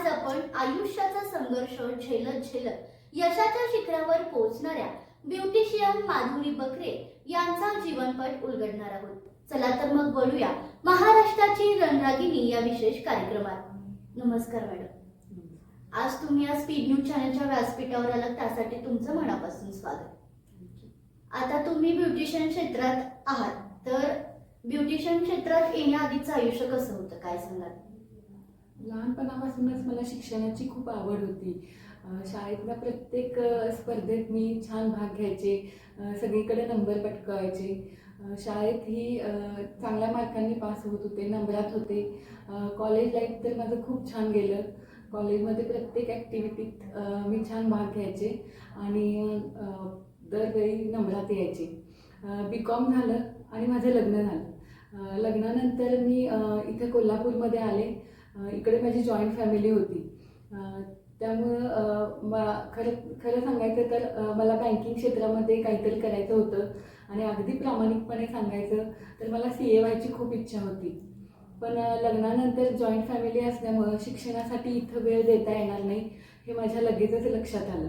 आज आपण आयुष्याचा संघर्ष झेलत झेलत यशाच्या शिखरावर पोहोचणाऱ्या ब्युटिशियन माधुरी बकरे यांचा जीवनपट उलगडणार आहोत. चला तर मग बोलूया महाराष्ट्राची रणरागिणी या विशेष कार्यक्रमात. नमस्कार मॅडम. आज तुम्ही या स्पीड न्यूज चॅनलच्या व्यासपीठावर आलात त्यासाठी तुमचं मनापासून स्वागत. आता तुम्ही ब्युटिशियन क्षेत्रात आहात तर ब्युटिशियन क्षेत्रात येण्याआधीचं आयुष्य कसं होतं काय सांगाल? लहानपणापासूनच मला शिक्षणाची खूप आवड होती. शाळेतल्या प्रत्येक स्पर्धेत मी छान भाग घ्यायचे. सगळीकडे नंबर पटकवायचे. शाळेत ही चांगल्या मार्कांनी पास होत होते नंबरात होते. कॉलेज लाईफ तर माझं खूप छान गेलं. कॉलेजमध्ये प्रत्येक ॲक्टिव्हिटीत मी छान भाग घ्यायचे आणि दरवेळी नंबरात यायचे. बी कॉम झालं आणि माझं लग्न झालं. लग्नानंतर मी इथं कोल्हापूरमध्ये आले. इकडे माझी जॉईंट फॅमिली होती. त्यामुळं मा- खरं खरं सांगायचं तर मला बँकिंग क्षेत्रामध्ये काहीतरी करायचं होतं आणि अगदी प्रामाणिकपणे सांगायचं तर मला सी ए व्हायची खूप इच्छा होती. पण लग्नानंतर जॉईंट फॅमिली असल्यामुळं शिक्षणासाठी इथं वेळ देता येणार नाही हे माझ्या लगेचच लक्षात आलं.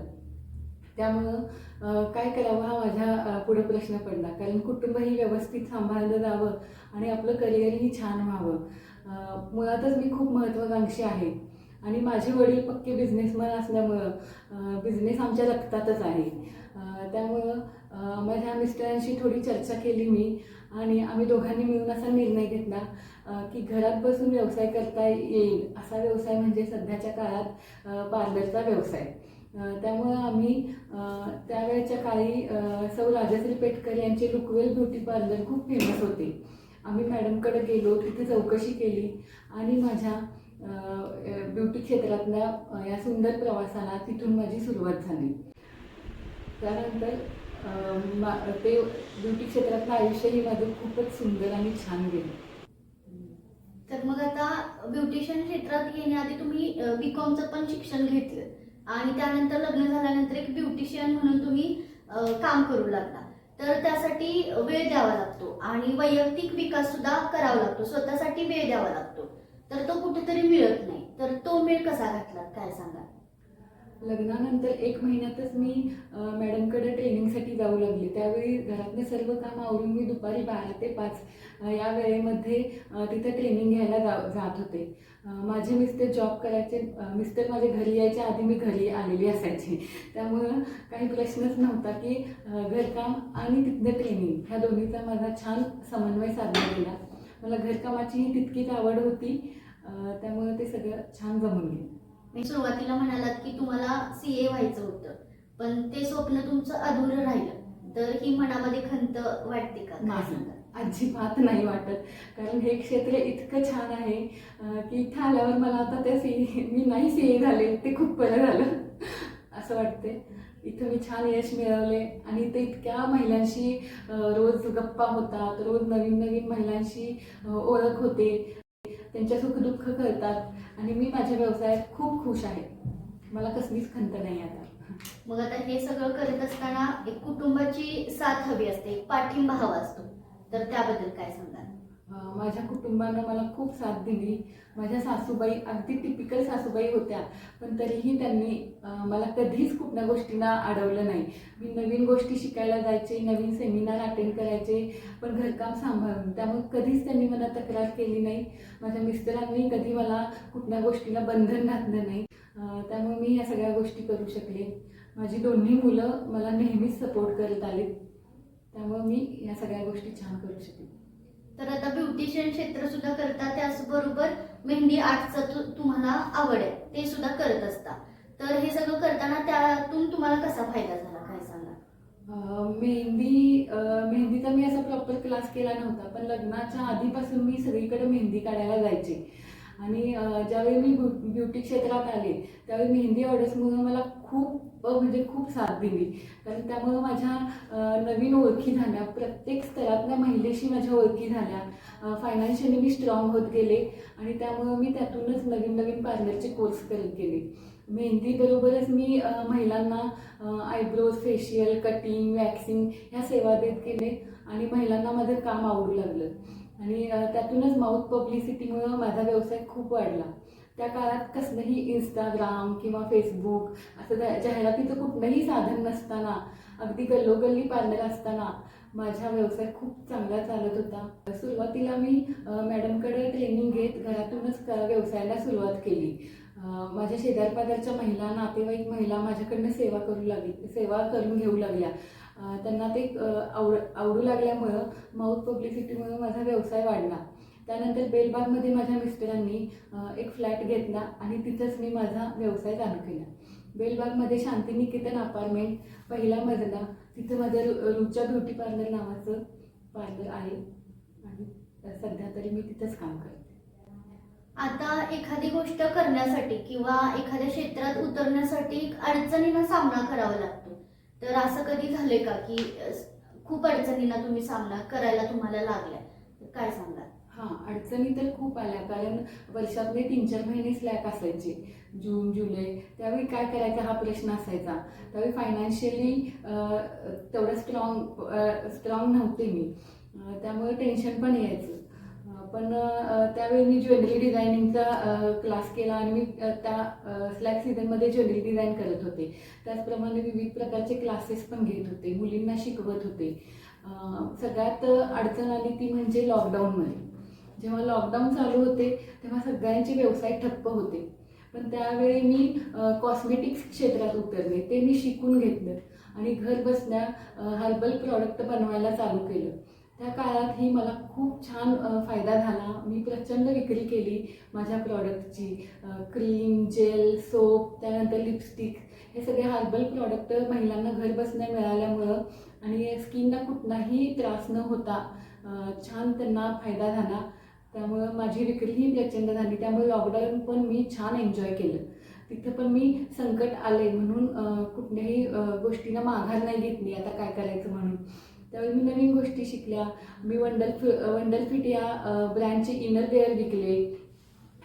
त्यामुळं काय करावं हा माझ्या पुढे प्रश्न पडला. कारण कुटुंबही व्यवस्थित सांभाळलं जावं आणि आपलं करिअरही छान व्हावं. मुळातच मी खूप महत्त्वाकांक्षी आहे. आणि माझे वडील पक्के बिझनेसमॅन असल्यामुळं बिझनेस आमच्या रक्तातच आहे. त्यामुळं माझ्या मिस्टरांशी थोडी चर्चा केली मी आणि आम्ही दोघांनी मिळून असा निर्णय घेतला की घरात बसून व्यवसाय करता येईल असा व्यवसाय म्हणजे सध्याच्या काळात पार्लरचा व्यवसाय. त्यामुळं आम्ही त्यावेळेच्या काळी सौ राजश्री पेटकर यांचे लुकवेल ब्युटी पार्लर खूप फेमस होते. आम्ही मॅडमकडे गेलो तिथे चौकशी केली आणि माझ्या ब्युटी क्षेत्रातल्या या सुंदर प्रवासाला तिथून माझी सुरुवात झाली. त्यानंतर मा ते ब्युटी क्षेत्रातलं आयुष्यही माझं खूपच सुंदर आणि छान गेलं. तर मग आता ब्युटिशियन क्षेत्रात येण्याआधी तुम्ही बी कॉमचं पण शिक्षण घेतलं आणि त्यानंतर लग्न झाल्यानंतर एक ब्युटिशियन म्हणून तुम्ही काम करू लागला. तर त्यासाठी वेळ द्यावा लागतो. आणि वैयक्तिक विकास सुद्धा करावा लागतो. स्वतःसाठी वेळ द्यावा लागतो. तर तो कुठेतरी मिळत नाही. तर तो मेळ कसा घातला काय सांगा लग्नानंतर एक महिन्यातच मी मॅडमकडे ट्रेनिंगसाठी जाऊ लागले. त्यावेळी घरातले सर्व काम आवरून मी दुपारी बारा ते पाच या वेळेमध्ये तिथं तिथे ट्रेनिंग घ्यायला जा जात होते. माझे मिस्टर जॉब करायचे मिस्टर माझे घरी यायच्या आधी मी घरी आलेली असायची. त्यामुळं काही प्रश्नच नव्हता की घरकाम आणि तिथलं ट्रेनिंग ह्या दोन्हीचा माझा छान समन्वय साधला गेला. मला घरकामाचीही तितकीच आवड होती. त्यामुळं ते सगळं छान जमून गेलं. मी सुरुवातीला म्हणालात की तुम्हाला सी ए व्हायचं होतं. पण ते स्वप्न तुमचं अधुरं राहिलं. तर ही मनामध्ये खंत वाटते का? नाही. अजिबात नाही वाटत. कारण हे क्षेत्र इतकं छान आहे की इथं आल्यावर मला आता त्या सी मी नाही सी ए झाले ते खूप बरं झालं. असं वाटते इथं मी छान यश मिळवले आणि ते इतक्या महिलांशी रोज गप्पा होतात रोज नवीन नवीन महिलांशी ओळख होते. त्यांच्या सुखदुःख कळतात. आणि मी माझ्या व्यवसायात खूप खुश आहे. मला कसलीच खंत नाही आता. मग आता हे सगळं करत असताना एक कुटुंबाची साथ हवी असते एक पाठिंबा हवा असतो. तर त्याबद्दल काय सांगाल? अं, माझ्या कुटुंबानं मला खूप साथ दिली. माझ्या सासूबाई अगदी टिपिकल सासूबाई होत्या पण तरीही त्यांनी अं, मला कधीच कुठल्या गोष्टींना अडवलं नाही. मी नवीन गोष्टी शिकायला जायचे नवीन सेमिनार अटेंड करायचे पण घरकाम सांभाळून. त्यामुळे कधीच त्यांनी मला तक्रार केली नाही. माझ्या मिस्टरांनी कधी मला कुठल्या गोष्टीला बंधन घातलं नाही. त्यामुळे मी या सगळ्या गोष्टी करू शकले. माझी दोन्ही मुलं मला नेहमीच सपोर्ट करत आले. त्यामुळे मी या सगळ्या गोष्टी छान करू शकले. तर आता ब्युटिशियन क्षेत्र सुद्धा करता त्याचबरोबर मेहंदी आर्टचं तुम्हाला आवड आहे ते सुद्धा करत असता. तर हे सगळं करताना त्यातून तुम्हाला कसा फायदा झाला काय सांगा मेहंदी मेहंदीचा मी असा प्रॉपर क्लास केला नव्हता पण लग्नाच्या आधीपासून मी सगळीकडे मेहंदी काढायला जायचे. आणि ज्यावेळी मी ब्यु- ब्युटी क्षेत्रात आले त्यावेळी मेहंदी ऑर्डर्समुळे मला खूप म्हणजे खूप साथ दिली. कारण त्यामुळं माझ्या नवीन ओळखी झाल्या. प्रत्येक स्तरातल्या महिलेशी माझ्या ओळखी झाल्या. फायनान्शियली मी स्ट्रॉंग होत गेले आणि त्यामुळं मी त्यातूनच नवीन नवीन पार्लरचे कोर्स करत गेले. मेहंदीबरोबरच मी महिलांना आयब्रोज फेशियल कटिंग वॅक्सिंग ह्या सेवा देत गेले आणि महिलांना माझं काम आवडू लागलं. आणि त्यातूनच माउथ पब्लिसिटीमुळं माझा व्यवसाय खूप वाढला. त्या काळात कसलंही इंस्टाग्राम किंवा फेसबुक असं जाहिरातीचं कुठलंही साधन नसताना अगदी गल्लोगल्ली पार्लर असताना माझा व्यवसाय खूप चांगला चालत होता. सुरुवातीला मी मॅडमकडे ट्रेनिंग घेत घरातूनच व्यवसायाला सुरुवात केली. माझ्या शेजारपाजारच्या महिला नातेवाईक महिला माझ्याकडनं सेवा करू लागली सेवा करून घेऊ लागल्या. त्यांना ते आवड आवडू लागल्यामुळं माऊथ पब्लिसिटीमुळे माझा व्यवसाय वाढला. त्यानंतर बेलबागमध्ये माझ्या मिस्टरांनी एक फ्लॅट घेतला आणि तिथंच मी माझा व्यवसाय चालू केला. बेलबागमध्ये शांतिनिकेतन अपार्टमेंट पहिला मजला तिथं माझं रु- रुचा ब्युटी पार्लर नावाचं पार्लर आहे. आणि सध्या तरी मी तिथंच काम करते. आता एखादी गोष्ट करण्यासाठी किंवा एखाद्या क्षेत्रात उतरण्यासाठी अडचणींना सामना करावा लागतो. तर असं कधी झालंय का की खूप अडचणींना तुम्ही सामना करायला तुम्हाला लागलाय? काय सांगा हां अडचणी तर खूप आल्या. कारण वर्षातले तीन चार महिने स्लॅक असायचे. जून जुलै त्यावेळी काय करायचा हा प्रश्न असायचा. त्यावेळी फायनान्शियली तेवढं स्ट्रॉंग स्ट्रॉंग नव्हते मी. त्यामुळे टेन्शन पण यायचं. पण त्यावेळी मी ज्वेलरी डिझायनिंगचा क्लास केला आणि मी त्या स्लॅक सीझनमध्ये ज्वेलरी डिझाईन करत होते. त्याचप्रमाणे विविध प्रकारचे क्लासेस पण घेत होते मुलींना शिकवत होते. सगळ्यात अडचण आली ती म्हणजे लॉकडाऊनमध्ये जेव्हा लॉकडाऊन चालू होते तेव्हा सगळ्यांचे व्यवसाय ठप्प होते. पण त्यावेळी मी कॉस्मेटिक्स क्षेत्रात उतरले ते मी शिकून घेतलं. आणि घर बसल्या हर्बल प्रॉडक्ट बनवायला चालू केलं. त्या काळातही मला खूप छान फायदा झाला. मी प्रचंड विक्री केली माझ्या प्रॉडक्टची क्रीम जेल सोप त्यानंतर लिपस्टिक हे सगळे हर्बल प्रॉडक्ट महिलांना घर बसण्या मिळाल्यामुळं आणि स्किनला कुठलाही त्रास न होता छान त्यांना फायदा झाला. त्यामुळं माझी विक्रीही प्रचंड झाली. त्यामुळे लॉकडाऊन पण मी छान एन्जॉय केलं. तिथं पण मी संकट आले म्हणून कुठल्याही अ, गोष्टीला माघार नाही घेतली. आता काय करायचं म्हणून. त्यावेळी मी नवीन गोष्टी शिकल्या. मी वंडल फि वंडरफिट या ब्रँडचे इनर वेअर विकले.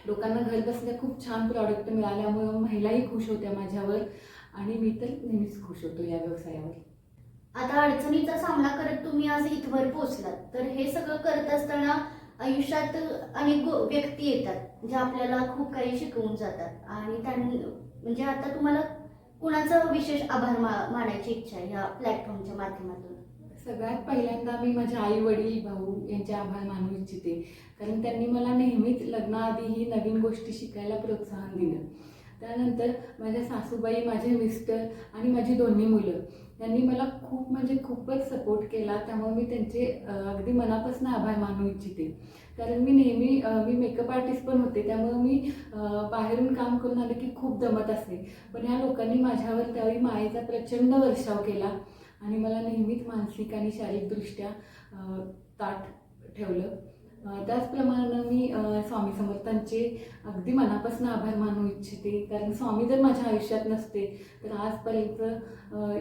लोकांना घर बसल्या खूप छान प्रॉडक्ट मिळाल्यामुळे महिलाही खुश होत्या माझ्यावर आणि मी तर नेहमीच खुश होतो या व्यवसायावर. आता अडचणीचा सामना करत तुम्ही आज इथवर पोहोचलात. तर हे सगळं करत असताना आयुष्यात अनेक व्यक्ती येतात जे आपल्याला खूप काही शिकवून जातात. आणि त्यां म्हणजे आता तुम्हाला कुणाचा विशेष आभार मा मानायची इच्छा आहे ह्या प्लॅटफॉर्मच्या माध्यमातून? सगळ्यात पहिल्यांदा मी माझ्या आई वडील भाऊ यांचे आभार मानू इच्छिते. कारण त्यांनी मला नेहमीच लग्नाआधी ही नवीन गोष्टी शिकायला प्रोत्साहन दिलं. त्यानंतर माझ्या सासूबाई माझे मिस्टर आणि माझी दोन्ही मुलं यांनी मला खूप म्हणजे खूपच सपोर्ट केला. त्यामुळे मी त्यांचे अगदी मनापासून आभार मानू इच्छिते. कारण मी नेहमी मी मेकअप आर्टिस्ट पण होते. त्यामुळे मी बाहेरून काम करून आले की खूप दमत असते. पण ह्या लोकांनी माझ्यावर त्यावेळी मायेचा प्रचंड वर्षाव केला. आणि मला नेहमीच मानसिक आणि शारीरिकदृष्ट्या ताट ठेवलं. त्याचप्रमाणे मी स्वामी समर्थांचे अगदी मनापासून आभार मानू इच्छिते. कारण स्वामी जर माझ्या आयुष्यात नसते तर आजपर्यंत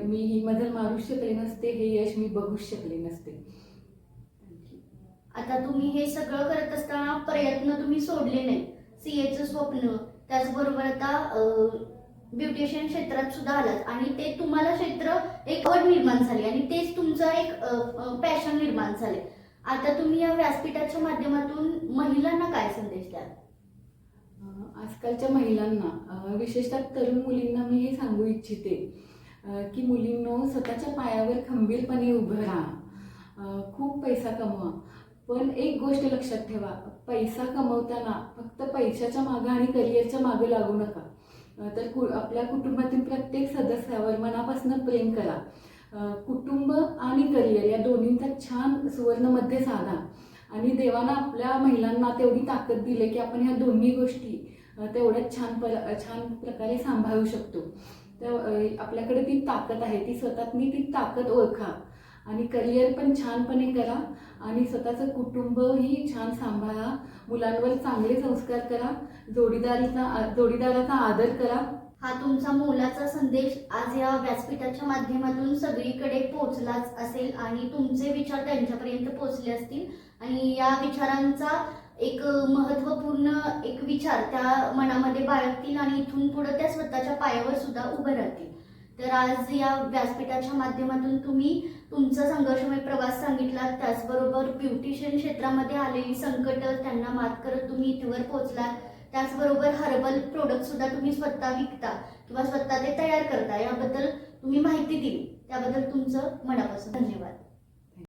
मी ही मजल मारूच शकले नसते हे यश मी बघूच शकले नसते. आता तुम्ही हे सगळं करत असताना प्रयत्न तुम्ही सोडले नाही सीएचं स्वप्न त्याचबरोबर आता ब्युटिशियन क्षेत्रात सुद्धा आलात. आणि ते तुम्हाला क्षेत्र एक आवड निर्माण झाली आणि तेच तुमचं एक पॅशन निर्माण झाले आता तुम्ही या व्यासपीठाच्या माध्यमातून महिलांना काय संदेश द्याल? आजकालच्या महिलांना विशेषतः तरुण मुलींना मी हे सांगू इच्छिते की मुलींनो स्वतःच्या पायावर खंबीरपणे उभं राहा. खूप पैसा कमवा. पण एक गोष्ट लक्षात ठेवा पैसा कमवताना फक्त पैशाच्या मागं आणि करिअरच्या मागं लागू नका. तर कु आपल्या कुटुंबातील प्रत्येक सदस्यावर मनापासून प्रेम करा. कुटुंब आणि करिअर या दोन्हींचा छान सुवर्णमध्ये साधा. आणि देवानं आपल्या महिलांना तेवढी ताकद दिली की आपण ह्या दोन्ही गोष्टी तेवढ्याच छान पर छान प्रकारे सांभाळू शकतो. तर आपल्याकडे ती ताकद आहे ती स्वतःतनी ती ताकद ओळखा. आणि करिअर पण छानपणे करा आणि स्वतःचं कुटुंबही छान सांभाळा. मुलांवर चांगले संस्कार करा. जोडीदारीचा जोडीदाराचा आदर करा. हा तुमचा मोलाचा संदेश आज या व्यासपीठाच्या माध्यमातून सगळीकडे पोहोचलाच असेल आणि तुमचे विचार त्यांच्यापर्यंत पोहोचले असतील. आणि या विचारांचा एक महत्त्वपूर्ण एक विचार त्या मनामध्ये बाळगतील आणि इथून पुढे त्या स्वतःच्या पायावर सुद्धा उभे राहतील. तर आज या व्यासपीठाच्या माध्यमातून तुम्ही तुमचा संघर्षमय प्रवास सांगितला. त्याचबरोबर ब्युटिशियन क्षेत्रामध्ये आलेली संकट त्यांना मात करत तुम्ही इथवर पोहोचलात. त्याचबरोबर हर्बल प्रोडक्ट सुद्धा तुम्ही स्वतः विकता किंवा स्वतः ते तयार करता याबद्दल तुम्ही माहिती दिली. त्याबद्दल तुमचं मनापासून धन्यवाद.